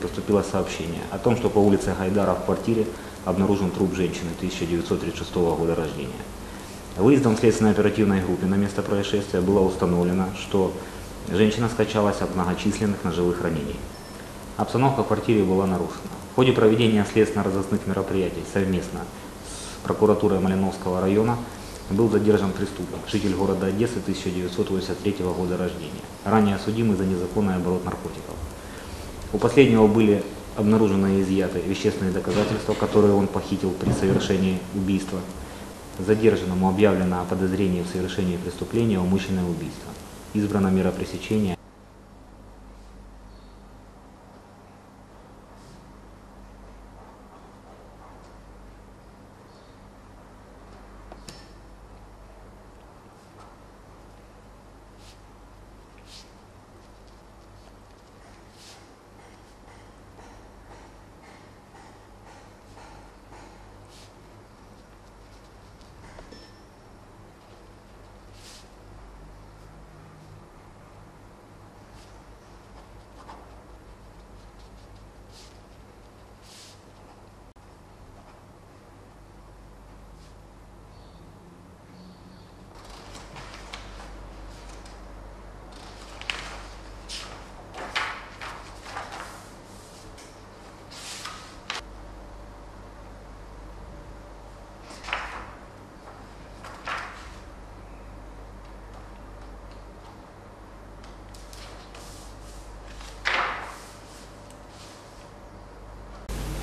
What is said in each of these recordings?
Поступило сообщение о том, что по улице Гайдара в квартире обнаружен труп женщины 1936 года рождения. Выездом следственной оперативной группы на место происшествия было установлено, что женщина скачалась от многочисленных ножевых ранений. Обстановка в квартире была нарушена. В ходе проведения следственно-розыскных мероприятий совместно с прокуратурой Малиновского района был задержан преступник, житель города Одессы 1983 года рождения, ранее судимый за незаконный оборот наркотиков. У последнего были обнаружены и изъяты вещественные доказательства, которые он похитил при совершении убийства. Задержанному объявлено о подозрении в совершении преступления умышленное убийство. Избрана мера пресечения.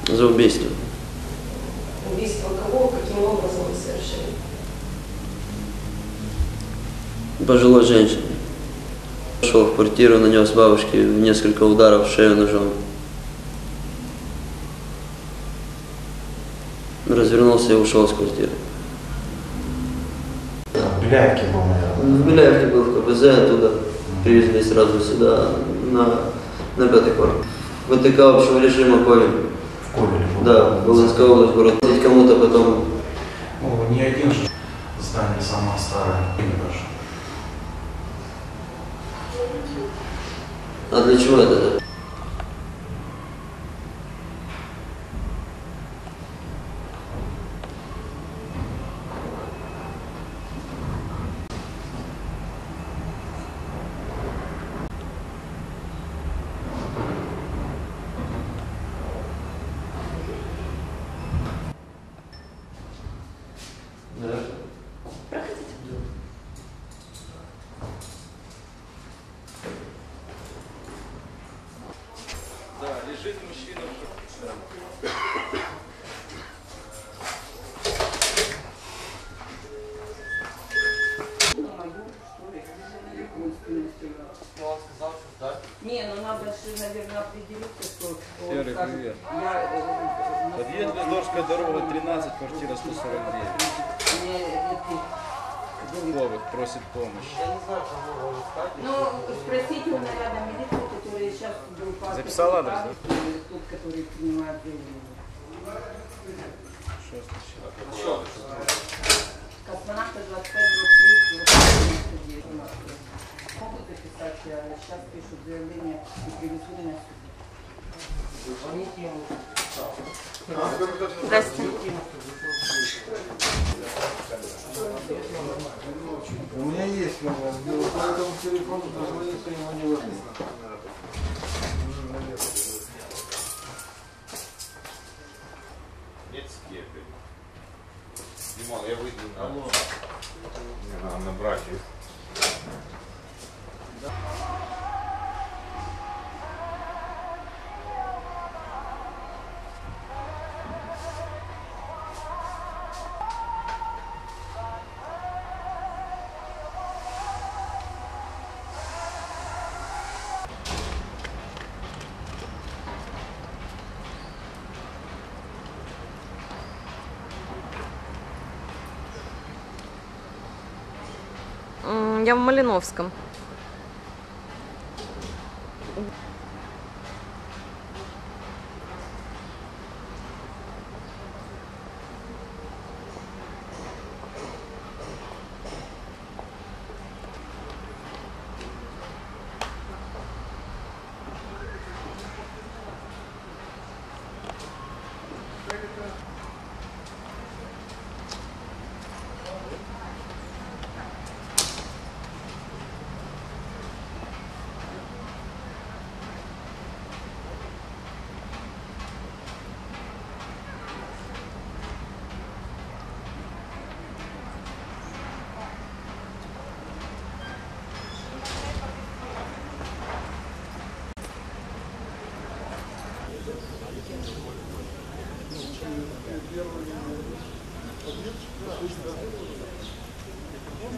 За убийство. Убийство кого, каким образом вы совершили? Пожилой женщине. Шел в квартиру, нанес бабушке несколько ударов в шею ножом. Развернулся и ушел с квартиры. В Беляевке был, наверное. В Беляевке был в КБЗ, оттуда привезли сразу сюда, на, на пятый квартал. ВТК общего режима Ковен. Да, Волынская область, город. Кому-то потом Ну, не один же. Здание самое старое. Даже. А для чего это? Не, ну надо же, наверное, определиться, что он Серый, скажет, привет. я, э, на Подъезд Бездорская дорога, 13, квартира 149. Не, это- Новых просит помощь. Ну, спросите у наряда милиции, который сейчас по Записал адрес, да? Тот, который принимает заявление. Что случилось? Космонавта 25 дробь 3, 99. Могут записать, а сейчас пишут заявление и привезли на суд. Здравствуйте. У меня есть номер, но по этому телефону дозвониться ему невозможно. Димон, я выйду на... Я в Малиновском.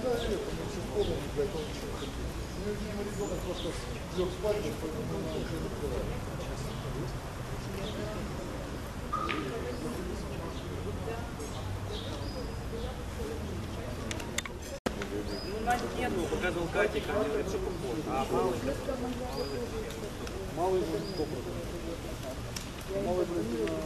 Да, это, все в школу не уже показывал Кате, ко мне говорит, что похож. А малый? Малый будет 100%. Малый будет на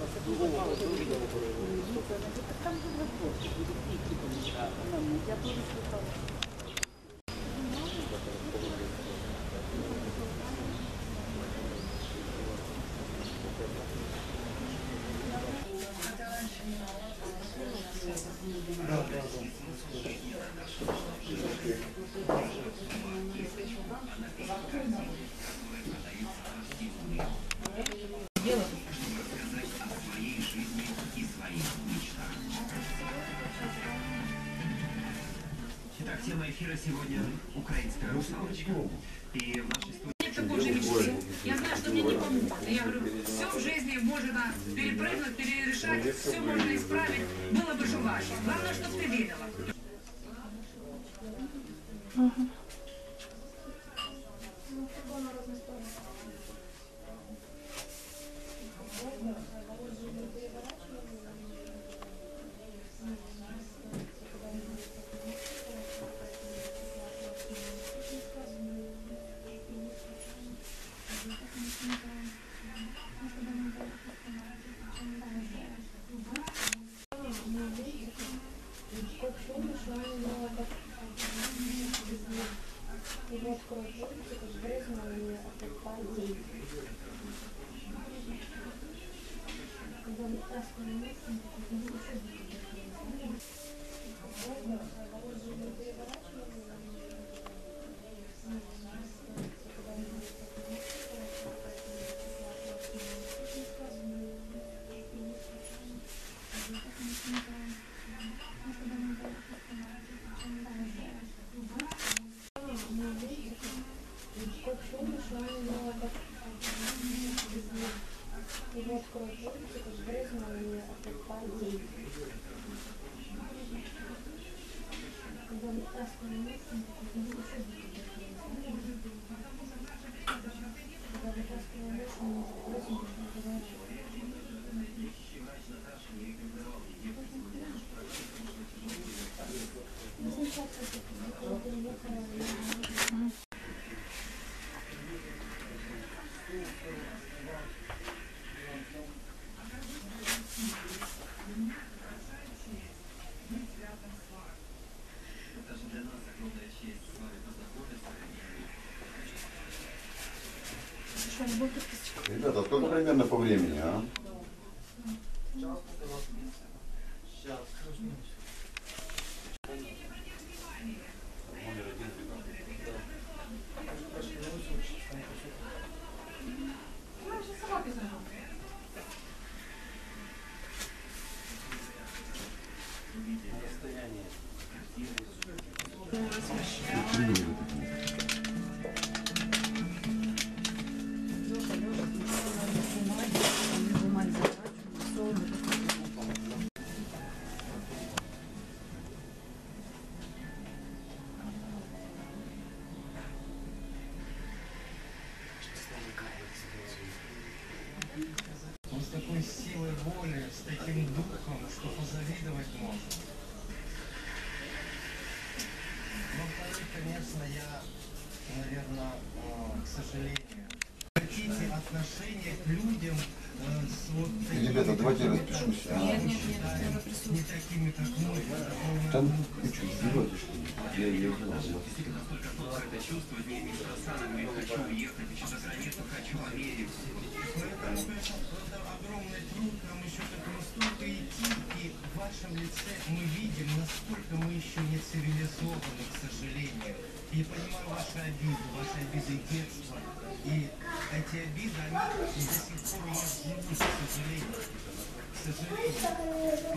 сегодня «Украинская русалочка». И в нашей студии... такой же мечты. Я знаю, что мне не помогут. Я говорю, все в жизни можно перепрыгнуть, перерешать, все можно исправить. Было бы желание. Главное, чтобы ты верила. пельмешку разжевчика с брызнами отопали. Когда мы таскали мясо, мы купили еще Даже Ребята, сколько примерно по времени, а? Он наверное, к сожалению, хотите отношения к людям э, с вот такими, Ребята, давайте я распишусь, а? я считаю, не такими, как мы, Там кучу сделайте, что ли? Я ее знал. Это. Не, не хочу уехать, хочу за границу, хочу Америку. Лице мы видим, насколько мы еще не цивилизованы, к сожалению. Я понимаю ваши обиды, ваши обиды детства. И эти обиды, они до сих пор у вас живут, к сожалению. К сожалению.